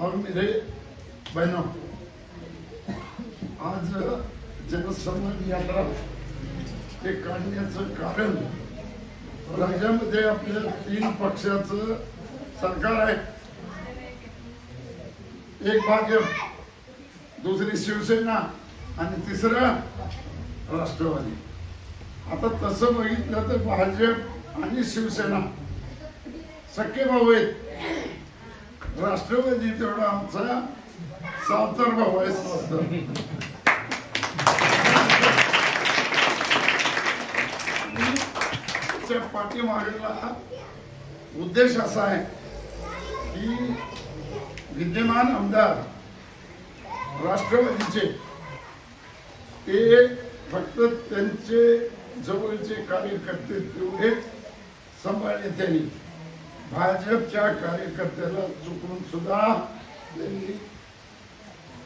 और मेरे बहनों आज जनसंवाद यात्रा हे काढण्याचं कारण राज्यामध्ये आपल्या तीन पक्षाचं सरकार आहे. एक भाजप दुसरी शिवसेना आणि तिसरं राष्ट्रवादी. आता तसं बघितलं तर भाजप आणि शिवसेना सख्खे भाऊ आहेत. राष्ट्रवादी तेवढा आमचा सावतर भाऊ आहे सावतर त्याच्या उद्देश असा आहे की विद्यमान आमदार राष्ट्रवादीचे ते फक्त त्यांचे जवळचे कार्यकर्ते तेवढेच सांभाळले त्यांनी. भाजपच्या कार्यकर्त्याला चुकून सुद्धा त्यांनी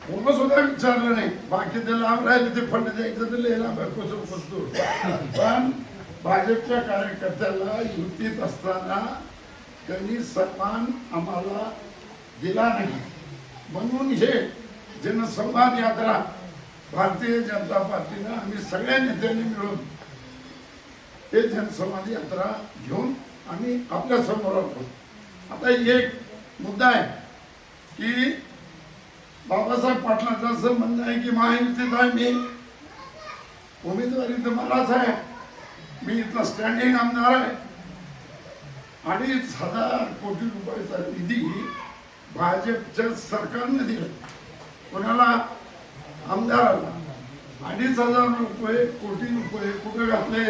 कोण सुद्धा विचारलं नाही. बाकी ते लांब राहिले ते फंड द्यायचं तर लिहिला कसं पण भाजपच्या कार्यकर्त्याला युतीत असताना त्यांनी सन्मान आम्हाला दिला नाही. म्हणून हे जनसंवाद यात्रा भारतीय जनता पार्टीनं आम्ही सगळ्या नेत्यांनी मिळून हे जनसंवाद यात्रा घेऊन आम्ही आपल्यासमोर आहोत आता एक मुद्दा आहे की बाबासाहेब पाटलांचं असं म्हणणं आहे की महायुतीत आहे मी. उमेदवारी तर मलाच आहे. मी इथला स्टँडिंग आमदार आहे. अडीच हजार कोटी रुपयाचा निधी भाजपच्या सरकारने दिला. कोणाला? आमदाराला. अडीच हजार रुपये कोटी रुपये कुठे घातले?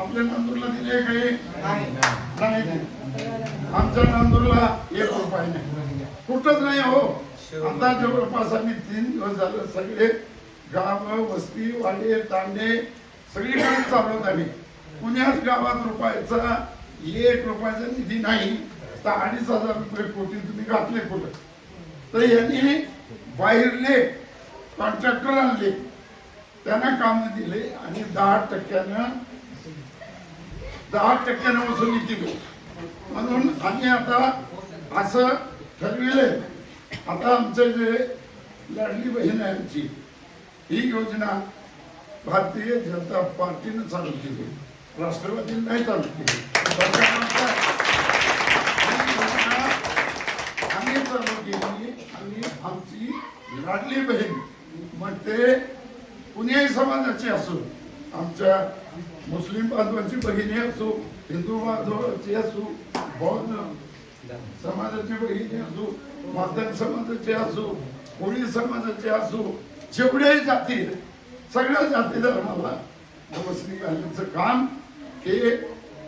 आपल्या नांदूरला दिले काही नाही. आमच्या नांदूरला एक रुपये नाही. कुठंच नाही हो. आता जवळपास आम्ही तीन दिवस झालं सगळे गाव वस्ती वाडे तांडे सगळीकडे चालवत आम्ही. पुण्यात गावात रुपयाचा एक रुपयाचा निधी नाही. तर अडीच हजार रुपये कोटी तुम्ही घातले कुठं? तर यांनी बाहेरले कॉन्ट्रॅक्टर आणले. त्यांना काम दिले आणि दहा टक्क्यानं दहा टक्क्याने वसुली केली म्हणून आम्ही आता असं ठरविलंय. आता आमचं जे लाडली बहीण आहे आमची ही योजना भारतीय जनता पार्टीनं चालू केली राष्ट्रवादी नाही चालू केली योजना आम्ही चालू केली आणि आमची लाडली बहीण मग ते कुणीही समाजाची असो आमच्या मुस्लिम बांधवांची बहिणी असो हिंदू बांधवाची असो बौद्ध समाजाची बहिणी असो माध्यम समाजाची असो कोळी समाजाची असो जेवढ्याही जाती सगळ्या जाती धर्माला व्यवस्थित घालण्याचं काम हे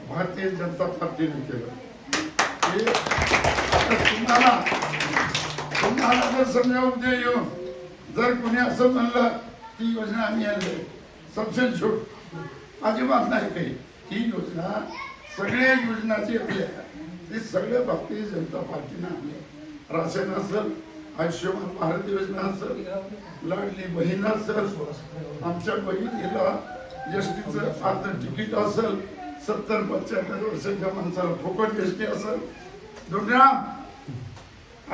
भारतीय जनता पार्टीने केलं. हे तुम्हाला तुम्हाला जर समजावून उद्या येऊन जर कोणी असं म्हणलं ती योजना आम्ही आणली. सबसेल छूट अजिबात नाही काही. ही योजना सगळ्या योजना जी आहे. ती सगळ्या भारतीय जनता पार्टीनं आणली राशन असेल आयुष्यमान भारत योजना असेल लाडली बहीण असेल आमच्या बहिणीला एस टीचं अर्ध तिकीट असेल सत्तर पंच्याहत्तर वर्षाच्या माणसाला फुकट एस टी असेल. दुर्ग्राम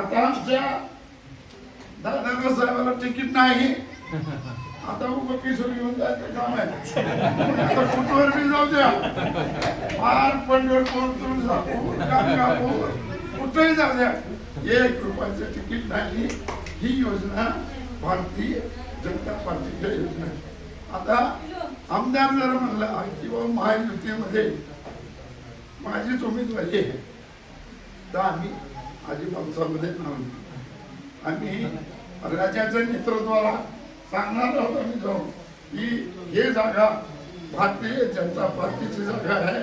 आता आमच्या दादा साहेबाला तिकीट नाही. आता उभं किशोर घेऊन जायचं काम आहे. आता कुठवर बी जाऊ द्या. फार पंढरपूर तुळजापूर गाणगापूर कुठेही जाऊ द्या. एक रुपयाचं तिकीट नाही. ही योजना भारतीय जनता पार्टीच्या योजना आता आमदार जर म्हणला किंवा महायुतीमध्ये माझीच उमेदवारी आहे तर आम्ही अजिबाबसामध्ये नाव आम्ही राज्याच्या नेतृत्वाला सांगणार आहोत आम्ही जाऊन. की हे जागा भारतीय जनता पार्टीची जागा आहे.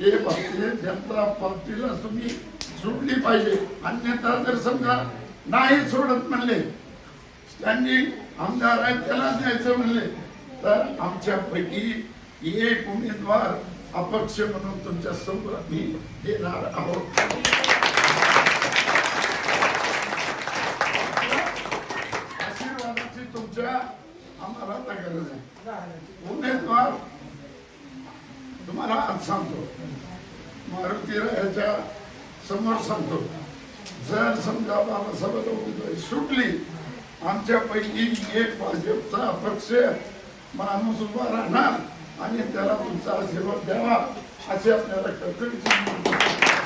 हे भारतीय जनता पार्टीला तुम्ही सोडली पाहिजे. अन्यथा जर समजा नाही सोडत म्हणले स्टँडिंग आमदार आहेत त्याला द्यायचं म्हणले तर आमच्यापैकी एक उमेदवार अपक्ष म्हणून तुमच्यासमोर आम्ही देणार आहोत. आम्हाला आता गरज आहे उमेदवार तुम्हाला आज सांगतो. मारुती ह्याच्या समोर सांगतो. जर समजा बाबासाहेब उमेदवारी सुटली आमच्यापैकी एक भाजपचा पक्ष माणूस उभा राहणार आणि त्याला तुमचा आशीर्वाद द्यावा असे आपल्याला कर्तव्य